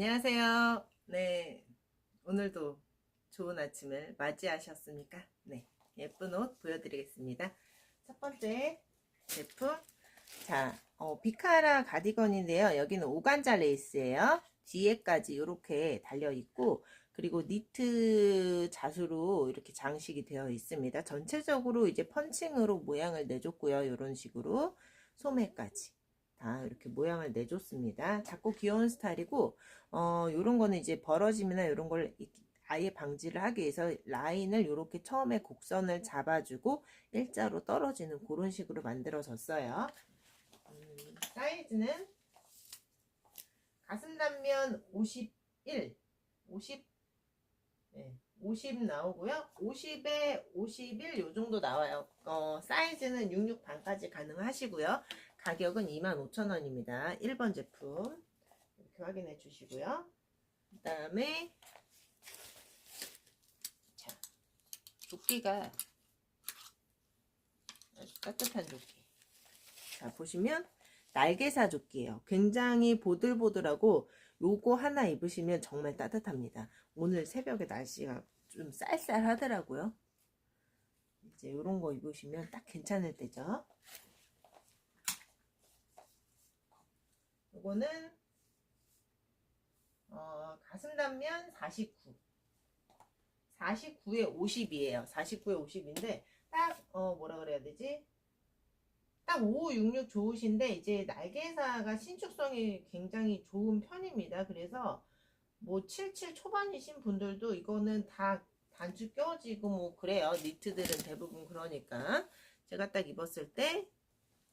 안녕하세요. 네. 오늘도 좋은 아침을 맞이하셨습니까? 네. 예쁜 옷 보여드리겠습니다. 첫 번째 제품. 자, 어, 비카라 가디건인데요. 여기는 오간자 레이스예요. 뒤에까지 이렇게 달려있고, 그리고 니트 자수로 이렇게 장식이 되어 있습니다. 전체적으로 이제 펀칭으로 모양을 내줬고요. 이런 식으로. 소매까지. 다 이렇게 모양을 내줬습니다. 작고 귀여운 스타일이고, 어, 요런 거는 이제 벌어짐이나 요런 걸 아예 방지를 하기 위해서 라인을 이렇게 처음에 곡선을 잡아주고 일자로 떨어지는 그런 식으로 만들어졌어요. 음, 사이즈는 가슴 단면 51, 50, 네, 50 나오고요. 50에 51 요 정도 나와요. 어, 사이즈는 66 반까지 가능하시고요. 가격은 25,000원입니다. 1번 제품 이렇게 확인해 주시고요. 그 다음에 자 조끼가 아주 따뜻한 조끼 자 보시면 날개사 조끼예요. 굉장히 보들보들하고 요거 하나 입으시면 정말 따뜻합니다. 오늘 새벽에 날씨가 좀 쌀쌀하더라고요. 이제 요런 거 입으시면 딱 괜찮을 때죠. 요거는 어, 가슴 단면 49 49에 50이에요. 49에 50인데 딱 어, 뭐라 그래야 되지? 딱 5566 좋으신데 이제 날개사가 신축성이 굉장히 좋은 편입니다. 그래서 뭐 77 초반이신 분들도 이거는 다 단추 껴지고 뭐 그래요. 니트들은 대부분 그러니까. 제가 딱 입었을 때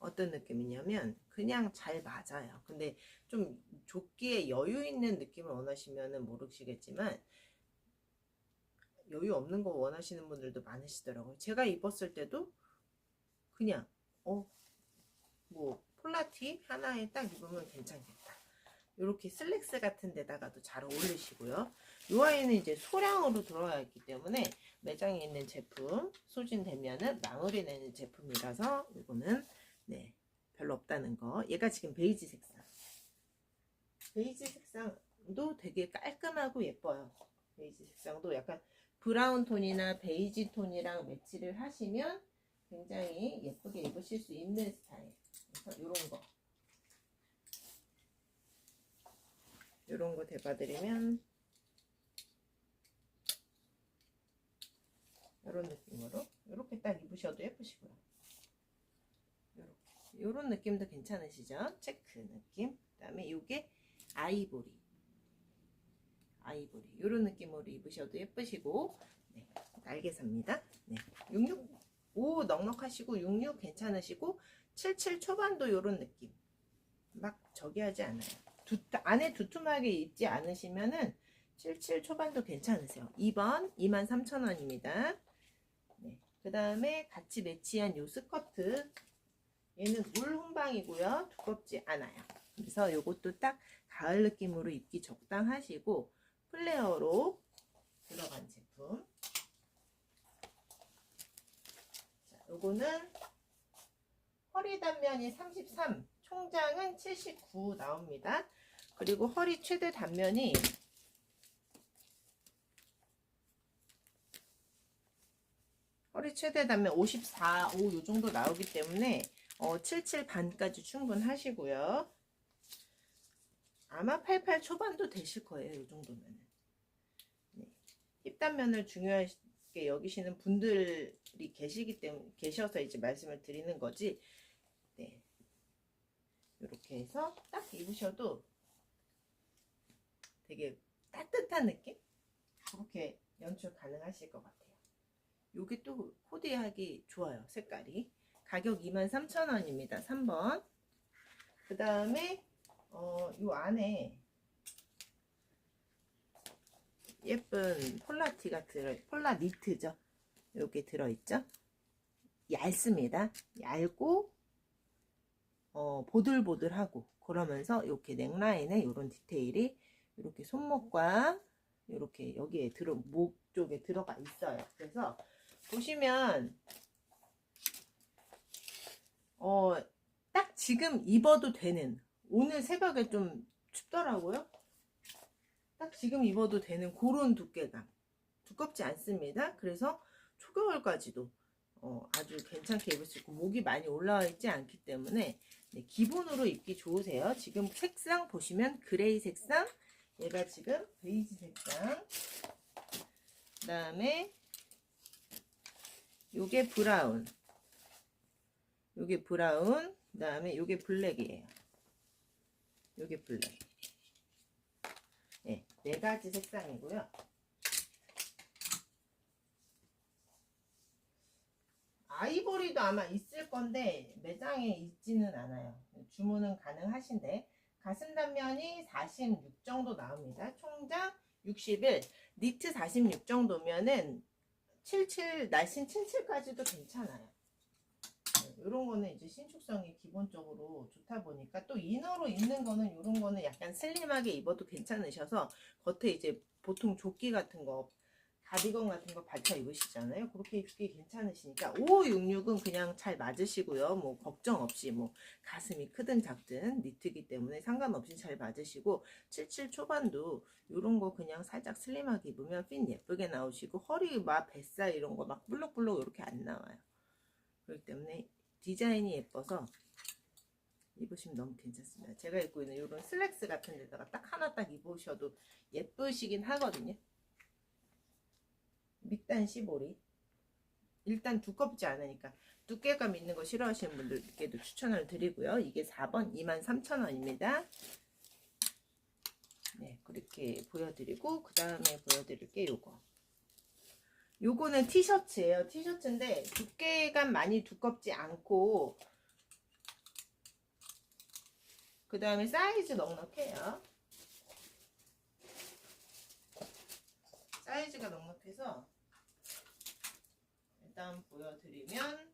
어떤 느낌이냐면 그냥 잘 맞아요. 근데 좀 조끼에 여유 있는 느낌을 원하시면 모르시겠지만 여유 없는 거 원하시는 분들도 많으시더라고요. 제가 입었을 때도 그냥 어 뭐 폴라티 하나에 딱 입으면 괜찮겠다. 이렇게 슬랙스 같은 데다가도 잘 어울리시고요. 이 아이는 이제 소량으로 들어와 있기 때문에 매장에 있는 제품 소진되면은 마무리 내는 제품이라서 이거는 네, 별로 없다는 거. 얘가 지금 베이지 색상. 베이지 색상도 되게 깔끔하고 예뻐요. 베이지 색상도 약간 브라운 톤이나 베이지 톤이랑 매치를 하시면 굉장히 예쁘게 입으실 수 있는 스타일. 그래서 요런 거. 요런 거 대봐드리면 요런 느낌으로 이렇게 딱 입으셔도 예쁘시고요. 요런 느낌도 괜찮으시죠? 체크 느낌. 그 다음에 요게 아이보리. 아이보리. 요런 느낌으로 입으셔도 예쁘시고, 네, 날개사입니다. 네, 66, 5 넉넉하시고, 66 괜찮으시고, 77 초반도 요런 느낌. 막 저기 하지 않아요. 두, 안에 두툼하게 입지 않으시면은 77 초반도 괜찮으세요. 2번 23,000원입니다. 네, 그 다음에 같이 매치한 요 스커트 얘는 물 훈방이고요. 두껍지 않아요. 그래서 이것도 딱 가을 느낌으로 입기 적당하시고 플레어로 들어간 제품. 자, 요거는 허리 단면이 33, 총장은 79 나옵니다. 그리고 허리 최대 단면이 허리 최대 단면 54, 5 요 정도 나오기 때문에 어, 77 반까지 충분하시고요. 아마 88 초반도 되실 거예요. 이 정도면. 네. 힙단면을 중요하게 여기시는 분들이 계시기 때문에 계셔서 이제 말씀을 드리는 거지. 네. 이렇게 해서 딱 입으셔도 되게 따뜻한 느낌? 그렇게 연출 가능하실 것 같아요. 요게 또 코디하기 좋아요. 색깔이. 가격 23,000원입니다. 3번. 그 다음에 어, 요 안에 예쁜 폴라티가 들어 폴라 니트죠. 이렇게 들어있죠. 얇습니다. 얇고 어, 보들보들하고 그러면서 이렇게 넥라인에 이런 디테일이 이렇게 손목과 이렇게 여기에 들어 목 쪽에 들어가 있어요. 그래서 보시면 어, 딱 지금 입어도 되는 오늘 새벽에 좀 춥더라고요. 딱 지금 입어도 되는 그런 두께감. 두껍지 않습니다. 그래서 초겨울까지도 어, 아주 괜찮게 입을 수 있고 목이 많이 올라와 있지 않기 때문에 네, 기본으로 입기 좋으세요. 지금 색상 보시면 그레이 색상, 얘가 지금 베이지 색상, 그 다음에 요게 브라운, 요게 브라운, 그 다음에 요게 블랙이에요. 요게 블랙. 네, 네 가지 색상이고요. 아이보리도 아마 있을 건데 매장에 있지는 않아요. 주문은 가능하신데 가슴 단면이 46 정도 나옵니다. 총장 61, 니트 46 정도면은 77, 날씬 77까지도 괜찮아요. 이런 거는 이제 신축성이 기본적으로 좋다 보니까 또 이너로 입는 거는 이런 거는 약간 슬림하게 입어도 괜찮으셔서 겉에 이제 보통 조끼 같은 거 가디건 같은 거 받쳐 입으시잖아요. 그렇게 입기 괜찮으시니까 5566은 그냥 잘 맞으시고요. 뭐 걱정 없이 뭐 가슴이 크든 작든 니트기 때문에 상관없이 잘 맞으시고 77 초반도 이런 거 그냥 살짝 슬림하게 입으면 핏 예쁘게 나오시고 허리 막 뱃살 이런 거 막 블록블록 이렇게 안 나와요. 그렇기 때문에 디자인이 예뻐서 입으시면 너무 괜찮습니다. 제가 입고 있는 이런 슬랙스 같은 데다가 딱 하나 딱 입으셔도 예쁘시긴 하거든요. 밑단 15리. 일단 두껍지 않으니까 두께감 있는 거 싫어하시는 분들께도 추천을 드리고요. 이게 4번 23,000원입니다. 네, 그렇게 보여드리고 그 다음에 보여드릴 게 요거. 요거는 티셔츠예요. 티셔츠인데 두께감 많이 두껍지 않고 그 다음에 사이즈 넉넉해요. 사이즈가 넉넉해서 일단 보여드리면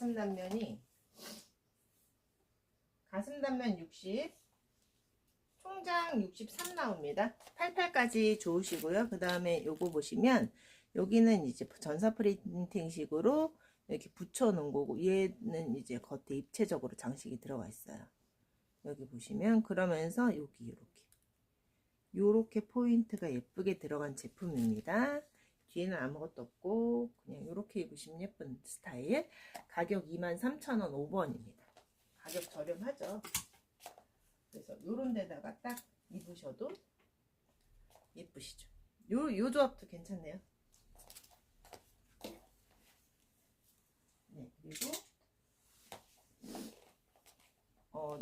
가슴 단면이 가슴 단면 60 총장 63 나옵니다. 88까지 좋으시고요. 그 다음에 요거 보시면 여기는 이제 전사 프린팅식으로 이렇게 붙여 놓은 거고 얘는 이제 겉에 입체적으로 장식이 들어가 있어요. 여기 보시면 그러면서 여기 이렇게. 요렇게 포인트가 예쁘게 들어간 제품입니다 뒤에는 아무것도 없고 그냥 이렇게 입으시면 예쁜 스타일. 가격 23,000원 5번입니다. 가격 저렴하죠. 그래서 요런 데다가 딱 입으셔도 예쁘시죠. 요, 요 조합도 괜찮네요. 네 그리고 어,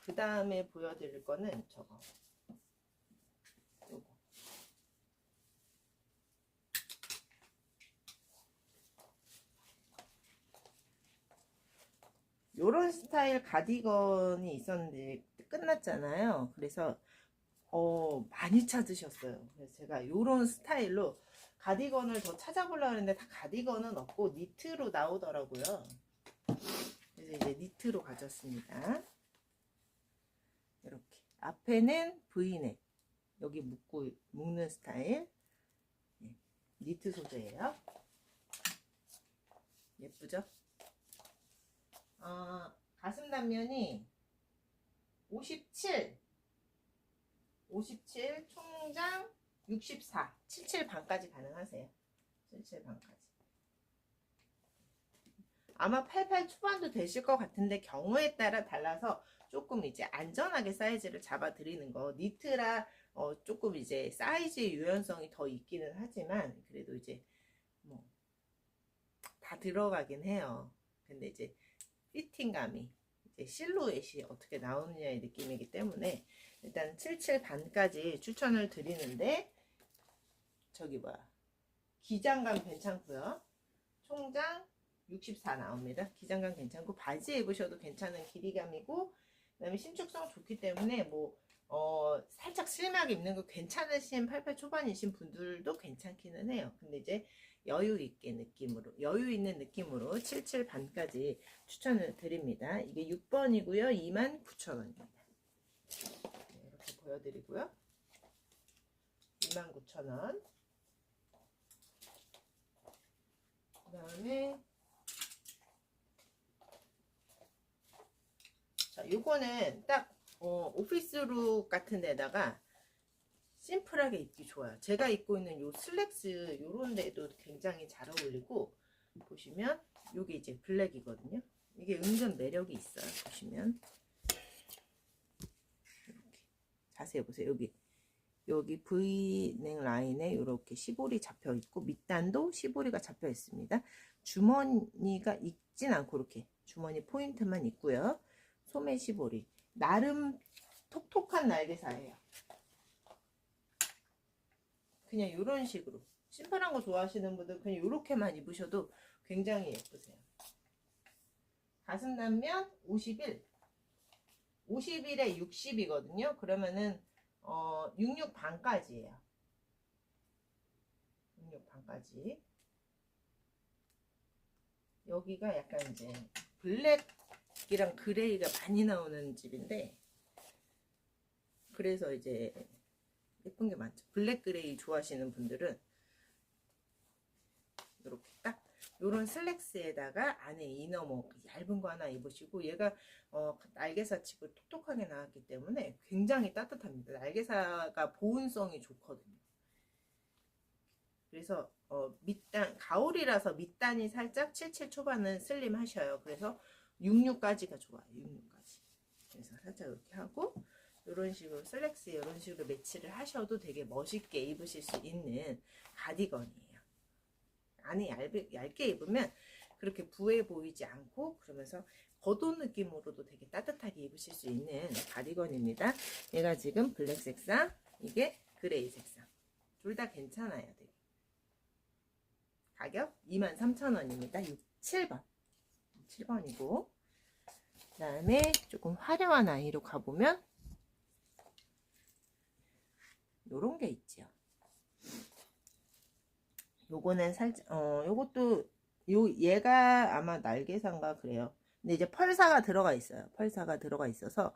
그 다음에 보여드릴 거는 저거 요런 스타일 가디건이 있었는데 끝났잖아요. 그래서 어 많이 찾으셨어요. 그래서 제가 요런 스타일로 가디건을 더 찾아보려고 했는데 다 가디건은 없고 니트로 나오더라고요. 그래서 이제 니트로 가졌습니다. 이렇게 앞에는 V넥 여기 묶고 묶는 스타일 네, 니트 소재예요. 예쁘죠? 어, 가슴 단면이 57, 57, 총장 64, 77 반까지 가능하세요. 77 반까지. 아마 88 초반도 되실 것 같은데 경우에 따라 달라서 조금 이제 안전하게 사이즈를 잡아 드리는 거 니트라 어 조금 이제 사이즈 유연성이 더 있기는 하지만 그래도 이제 뭐 다 들어가긴 해요. 근데 이제 피팅감이 이제 실루엣이 어떻게 나오느냐의 느낌이기 때문에 일단 77 반까지 추천을 드리는데 저기 뭐야? 기장감 괜찮고요. 총장 64 나옵니다. 기장감 괜찮고 바지 입으셔도 괜찮은 길이감이고 그 다음에 신축성 좋기 때문에 뭐 어, 살짝 슬림하게 입는 거 괜찮으신 88 초반이신 분들도 괜찮기는 해요. 근데 이제 여유 있게 느낌으로 여유 있는 느낌으로 77 반까지 추천을 드립니다. 이게 6번이고요. 29,000원입니다. 이렇게 보여드리고요. 29,000원 그 다음에 자 요거는 딱 어, 오피스룩 같은 데다가 심플하게 입기 좋아요. 제가 입고 있는 요 슬랙스 요런 데도 굉장히 잘 어울리고 보시면 요게 이제 블랙이거든요. 이게 은근 매력이 있어요. 보시면 이렇게 자세히 보세요. 여기 여기 V넥 라인에 이렇게 시보리 잡혀 있고 밑단도 시보리가 잡혀 있습니다. 주머니가 있진 않고 이렇게 주머니 포인트만 있고요. 소매 시보리 나름 톡톡한 날개사예요. 그냥 이런 식으로 심플한 거 좋아하시는 분들 그냥 이렇게만 입으셔도 굉장히 예쁘세요. 가슴 단면 51 51에 60이거든요. 그러면은 어, 66 반까지예요. 66 반까지. 여기가 약간 이제 블랙이랑 그레이가 많이 나오는 집인데 그래서 이제 예쁜 게 많죠. 블랙 그레이 좋아하시는 분들은 이렇게 딱 요런 슬랙스에다가 안에 이너 뭐 얇은 거 하나 입으시고 얘가 어, 날개사 칩을 톡톡하게 나왔기 때문에 굉장히 따뜻합니다. 날개사가 보온성이 좋거든요. 그래서 어, 밑단 가을이라서 밑단이 살짝 77 초반은 슬림 하셔요. 그래서 66까지가 좋아요. 66까지. 그래서 살짝 이렇게 하고 이런 식으로 슬랙스 이런 식으로 매치를 하셔도 되게 멋있게 입으실 수 있는 가디건이에요. 안에 얇게, 얇게 입으면 그렇게 부해 보이지 않고 그러면서 겉옷 느낌으로도 되게 따뜻하게 입으실 수 있는 가디건입니다. 얘가 지금 블랙 색상, 이게 그레이 색상. 둘 다 괜찮아요. 되게. 가격 23,000원입니다. 6, 7번. 7번이고. 그 다음에 조금 화려한 아이로 가보면 요런 게 있죠. 요거는 살짝, 어, 요것도, 요, 얘가 아마 날개사인가 그래요. 근데 이제 펄사가 들어가 있어요. 펄사가 들어가 있어서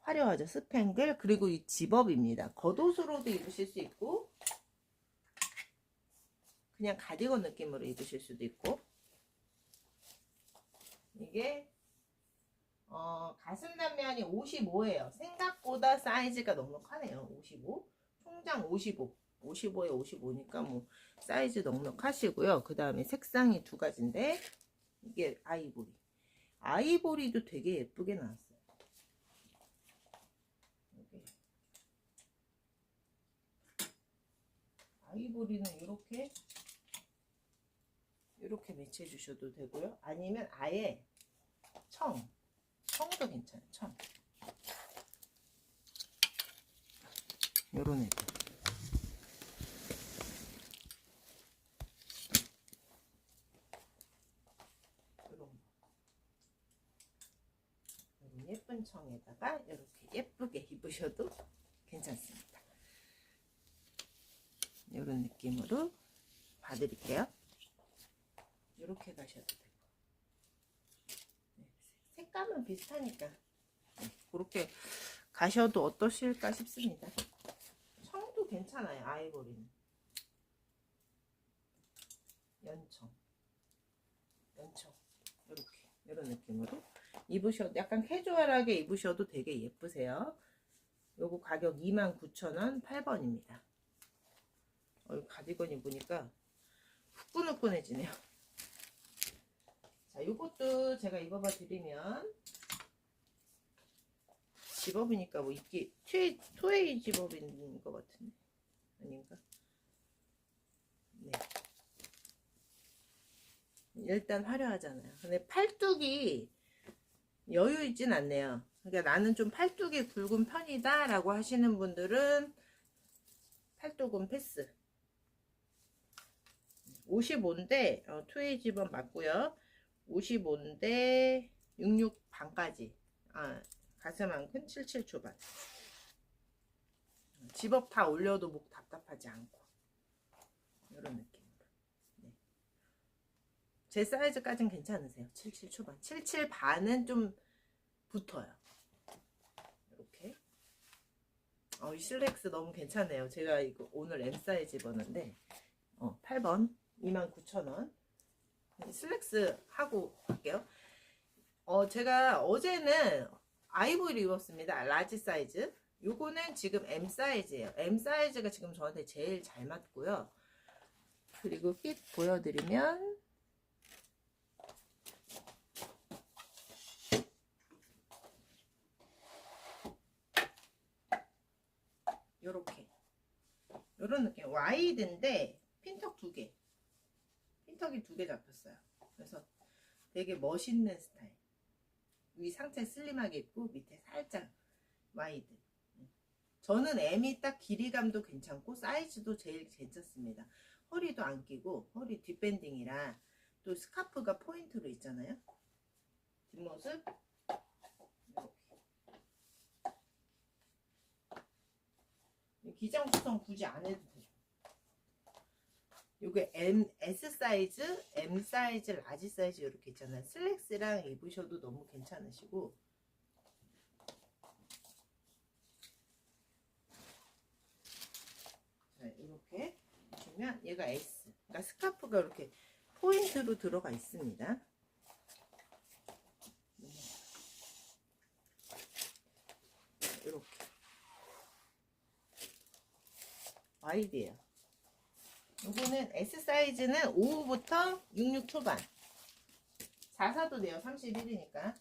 화려하죠. 스팽글. 그리고 이 집업입니다. 겉옷으로도 입으실 수 있고, 그냥 가디건 느낌으로 입으실 수도 있고, 이게, 어, 가슴 단면이 55예요. 생각보다 사이즈가 넉넉하네요. 55. 통장 55. 55에 55니까 뭐 사이즈 넉넉하시고요. 그 다음에 색상이 두 가지인데 이게 아이보리. 아이보리도 되게 예쁘게 나왔어요. 아이보리는 이렇게 이렇게 매치해 주셔도 되고요. 아니면 아예 청 청도 괜찮아요. 청 요런 애들. 예쁜 청에다가 이렇게 예쁘게 입으셔도 괜찮습니다. 요런 느낌으로 봐드릴게요. 이렇게 가셔도 되고. 네, 색감은 비슷하니까 네, 그렇게 가셔도 어떠실까 싶습니다. 괜찮아요. 아이보리는. 연청. 연청. 이렇게 이런 느낌으로 입으셔도 약간 캐주얼하게 입으셔도 되게 예쁘세요. 요거 가격 29,000원 8번입니다. 어, 가디건 입으니까 후끈후끈해지네요. 자, 요것도 제가 입어봐 드리면 집업이니까 뭐 입기 트웨이, 집업인 것 같은데 아닌가? 네. 일단 화려하잖아요. 근데 팔뚝이 여유 있진 않네요. 그러니까 나는 좀 팔뚝이 굵은 편이다 라고 하시는 분들은 팔뚝은 패스. 55인데 어, 투웨이 집업 맞고요. 55인데 66 반까지. 아, 가슴만큼 77 초반. 집업 다 올려도 목 답답하지 않고 이런 느낌으로. 네. 제 사이즈까지는 괜찮으세요. 77 초반. 77 반은 좀 붙어요. 이렇게. 어, 이 슬랙스 너무 괜찮네요. 제가 이거 오늘 M 사이즈 입었는데 어, 8번 29,000원. 슬랙스 하고 갈게요. 어, 제가 어제는 아이보리를 입었습니다. 라지 사이즈. 요거는 지금 M 사이즈예요. M 사이즈가 지금 저한테 제일 잘 맞고요. 그리고 핏 보여드리면 요렇게 요런 느낌 와이드인데 핀턱 두 개. 핀턱이 두 개 잡혔어요. 그래서 되게 멋있는 스타일. 위 상체 슬림하게 입고 밑에 살짝 와이드. 저는 M이 딱 길이감도 괜찮고 사이즈도 제일 괜찮습니다. 허리도 안 끼고 허리 뒷밴딩이라 또 스카프가 포인트로 있잖아요. 뒷모습. 기장 구성 굳이 안 해도 돼요. 요게 M, S 사이즈, M 사이즈, 라지 사이즈 이렇게 있잖아요. 슬랙스랑 입으셔도 너무 괜찮으시고 자, 이렇게 보시면 얘가 S. 그러니까 스카프가 이렇게 포인트로 들어가 있습니다. 이렇게 와이드예요. 요거는 S 사이즈는 5부터 66 초반. 44도 돼요. 31이니까.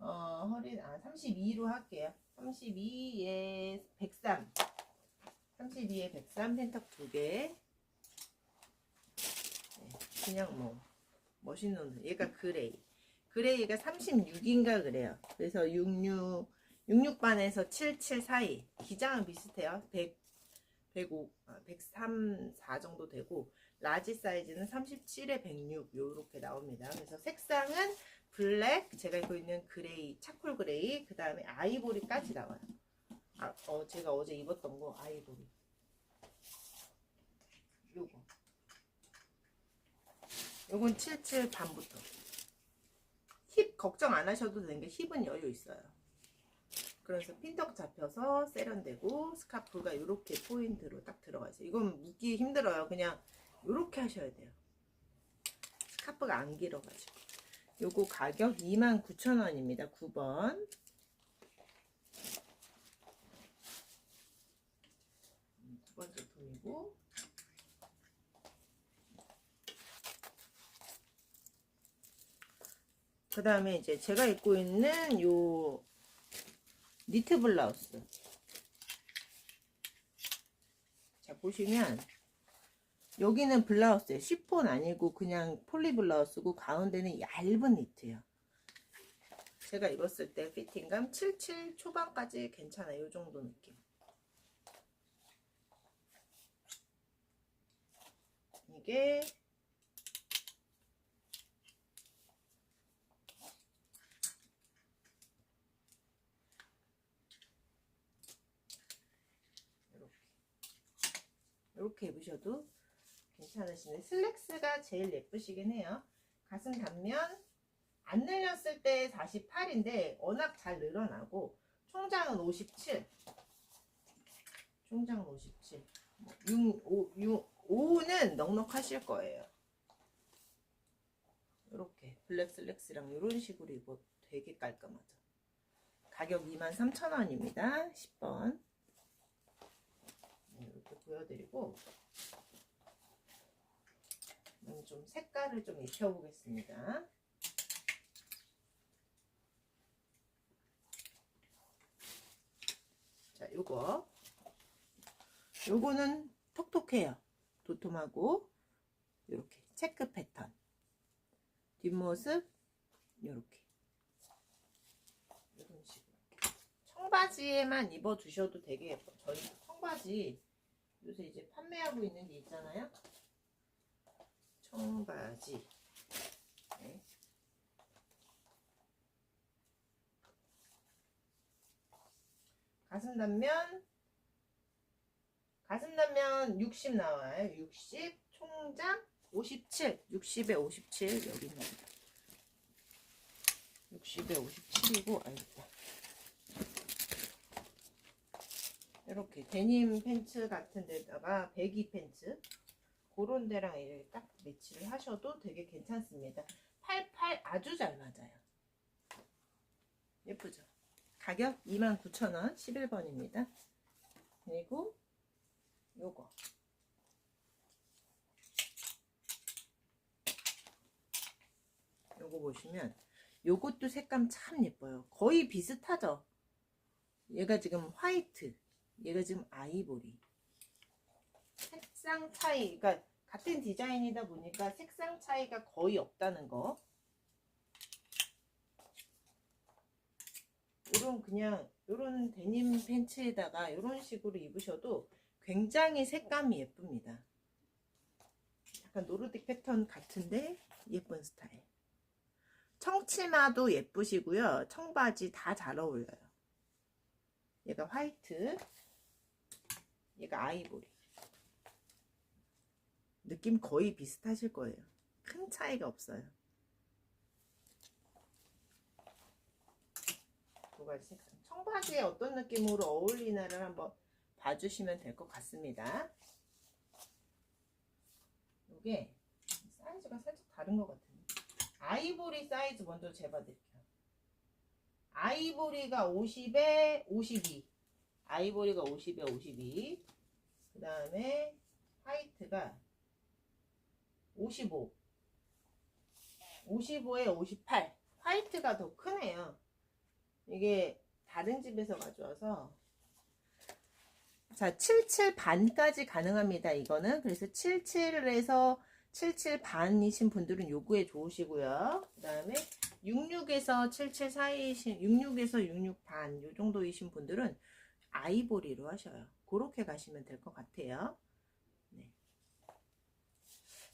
어, 허리, 아, 32로 할게요. 32에 103. 32에 103 펜턱 2개. 네, 그냥 뭐, 멋있는 옷. 얘가 그레이. 그레이가 36인가 그래요. 그래서 66, 66반에서 77 사이. 기장은 비슷해요. 100, 105, 아, 103, 4 정도 되고, 라지 사이즈는 37에 106, 요렇게 나옵니다. 그래서 색상은 블랙, 제가 입고 있는 그레이, 차콜 그레이, 그 다음에 아이보리까지 나와요. 아, 어, 제가 어제 입었던 거, 아이보리. 요거. 요건 77 반부터. 힙 걱정 안 하셔도 되는 게 힙은 여유 있어요. 그래서 핀턱 잡혀서 세련되고 스카프가 이렇게 포인트로 딱 들어가 있어요. 이건 묶기 힘들어요. 그냥 이렇게 하셔야 돼요. 스카프가 안 길어가지고. 요거 가격 29,000원입니다. 9번. 음, 두 번째 품이고. 그 다음에 이제 제가 입고 있는 요 니트 블라우스. 자, 보시면, 여기는 블라우스예요. 시폰 아니고 그냥 폴리 블라우스고, 가운데는 얇은 니트예요. 제가 입었을 때 피팅감 77 초반까지 괜찮아요. 이 정도 느낌. 이게 이렇게 입으셔도 괜찮으신데 슬랙스가 제일 예쁘시긴 해요. 가슴 단면 안 늘렸을 때 48인데 워낙 잘 늘어나고 총장은 57. 총장은 57. 6, 5, 6, 5는 넉넉하실 거예요. 이렇게 블랙 슬랙스랑 이런 식으로 입어 되게 깔끔하죠. 가격 23,000원입니다. 10번. 보여드리고 음, 좀 색깔을 좀 입혀보겠습니다. 자, 요거 요거는 톡톡해요. 도톰하고 이렇게 체크 패턴 뒷모습 이렇게 이런 식으로 청바지에만 입어 주셔도 되게 예뻐. 저희 청바지 요새 이제 판매하고 있는 게 있잖아요. 청바지. 네. 가슴 단면 가슴 단면 60 나와요. 60 총장 57 60에 57 여기 있는 60에 57이고 아이고 이렇게 데님 팬츠 같은 데다가 배기 팬츠 그런 데랑 이렇게 딱 매치를 하셔도 되게 괜찮습니다. 88 아주 잘 맞아요. 예쁘죠? 가격 29,000원 11번입니다. 그리고 요거 요거 보시면 요것도 색감 참 예뻐요. 거의 비슷하죠? 얘가 지금 화이트, 얘가 지금 아이보리. 색상 차이, 그러니까 같은 디자인이다 보니까 색상 차이가 거의 없다는 거. 요런 그냥 요런 데님 팬츠에다가 요런 식으로 입으셔도 굉장히 색감이 예쁩니다. 약간 노르딕 패턴 같은데 예쁜 스타일. 청치마도 예쁘시고요. 청바지 다 잘 어울려요. 얘가 화이트, 얘가 아이보리. 느낌 거의 비슷하실 거예요. 큰 차이가 없어요. 두 가지 색상. 청바지에 어떤 느낌으로 어울리나를 한번 봐주시면 될 것 같습니다. 이게 사이즈가 살짝 다른 것 같은데. 아이보리 사이즈 먼저 재봐드릴게요. 아이보리가 50에 52. 아이보리가 50에 52. 그 다음에 화이트가 55. 55에 58. 화이트가 더 크네요. 이게 다른 집에서 가져와서 자, 77 반까지 가능합니다. 이거는 그래서 77에서 77 반이신 분들은 요구에 좋으시고요. 그 다음에 66에서 77 사이이신 66에서 66 반 요 정도이신 분들은 아이보리로 하셔요. 그렇게 가시면 될 것 같아요. 네.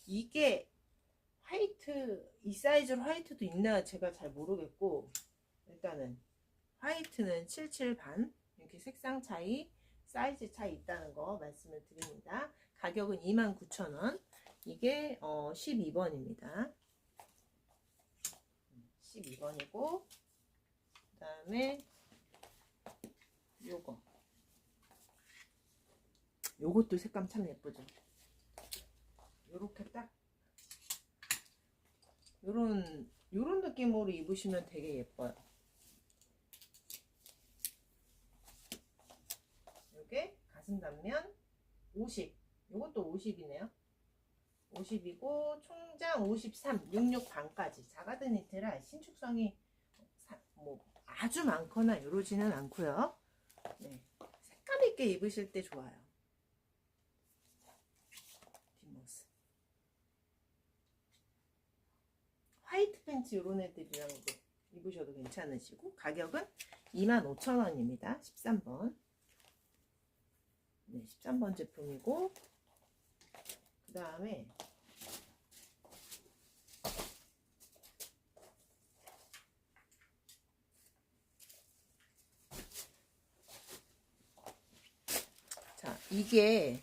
이게 화이트 이 사이즈로 화이트도 있나 제가 잘 모르겠고 일단은 화이트는 77 반 이렇게 색상 차이 사이즈 차이 있다는 거 말씀을 드립니다. 가격은 29,000원. 이게 어 12번입니다. 12번이고 그 다음에 요거 요것도 색감 참 예쁘죠. 요렇게 딱 요런 요런 느낌으로 입으시면 되게 예뻐요. 요게 가슴 단면 50 요것도 50이네요. 50이고 총장 53, 66 반까지 자가드 니트라 신축성이 사- 뭐 아주 많거나 이러지는 않고요. 네. 색감 있게 입으실 때 좋아요. 뒷모습. 화이트 팬츠 이런 애들이랑 입으셔도 괜찮으시고 가격은 25,000원입니다. 13번. 네, 13번 제품이고 그 다음에 자 이게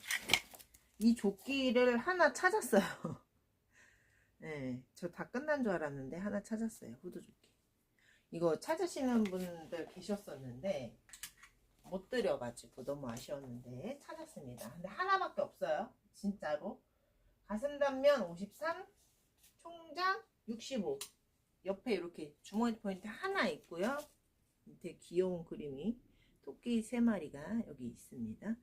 이 조끼를 하나 찾았어요 네, 저 다 끝난 줄 알았는데 하나 찾았어요 후드 조끼 이거 찾으시는 분들 계셨었는데 못 드려가지고 너무 아쉬웠는데 찾았습니다 근데 하나밖에 없어요 진짜로 가슴 단면 53, 총장 65. 옆에 이렇게 주머니 포인트 하나 있고요. 밑에 귀여운 그림이 토끼 세 마리가 여기 있습니다.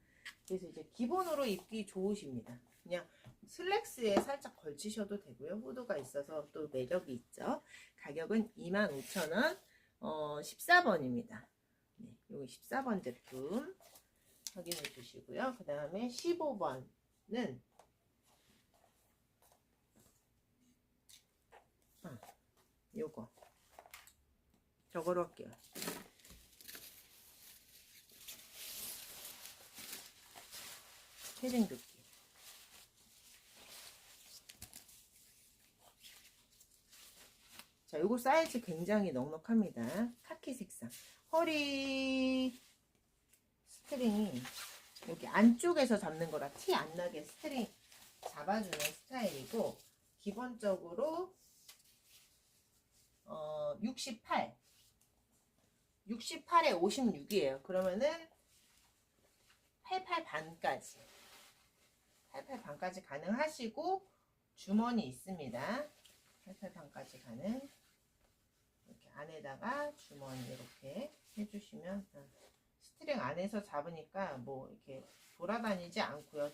그래서 이제 기본으로 입기 좋으십니다. 그냥 슬랙스에 살짝 걸치셔도 되고요. 후드가 있어서 또 매력이 있죠. 가격은 25,000원, 어, 14번입니다. 네, 여기 14번 제품 확인해 주시고요. 그 다음에 15번은 요거 저거로 할게요 패딩 두께 자 요거 사이즈 굉장히 넉넉합니다 카키 색상 허리 스트링이 여기 안쪽에서 잡는 거라 티 안 나게 스트링 잡아주는 스타일이고 기본적으로 어, 68. 68에 56이에요. 그러면은 88 반까지. 88 반까지 가능하시고 주머니 있습니다. 88 반까지 이렇게 안에다가 주머니 이렇게 해주시면 아, 스트링 안에서 잡으니까 뭐 이렇게 돌아다니지 않고요.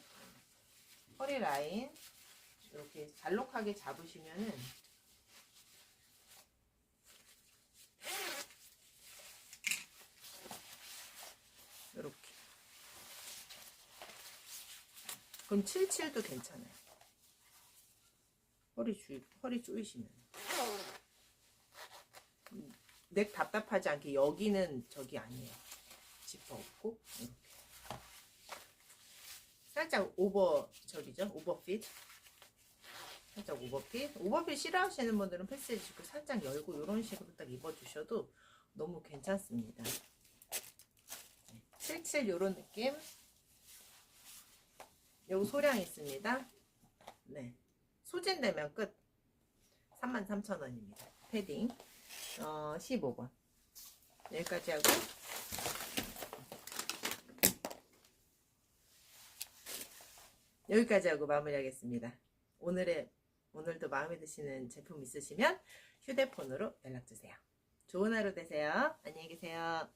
허리 라인 이렇게 잘록하게 잡으시면은 이렇게 그럼 77도 괜찮아요. 허리 주 허리 조이시면 음, 넥 답답하지 않게 여기는 저기 아니에요. 지퍼 없고 이렇게 살짝 오버 저기죠 오버핏 살짝 오버핏 오버핏 싫어하시는 분들은 패스해 주시고 살짝 열고 이런 식으로 딱 입어주셔도 너무 괜찮습니다. 77 요런 느낌 요거 소량 있습니다. 네. 소진되면 끝. 33,000원입니다. 패딩. 어, 15번. 여기까지 하고. 여기까지 하고 마무리하겠습니다. 오늘의, 오늘도 마음에 드시는 제품 있으시면 휴대폰으로 연락주세요. 좋은 하루 되세요. 안녕히 계세요.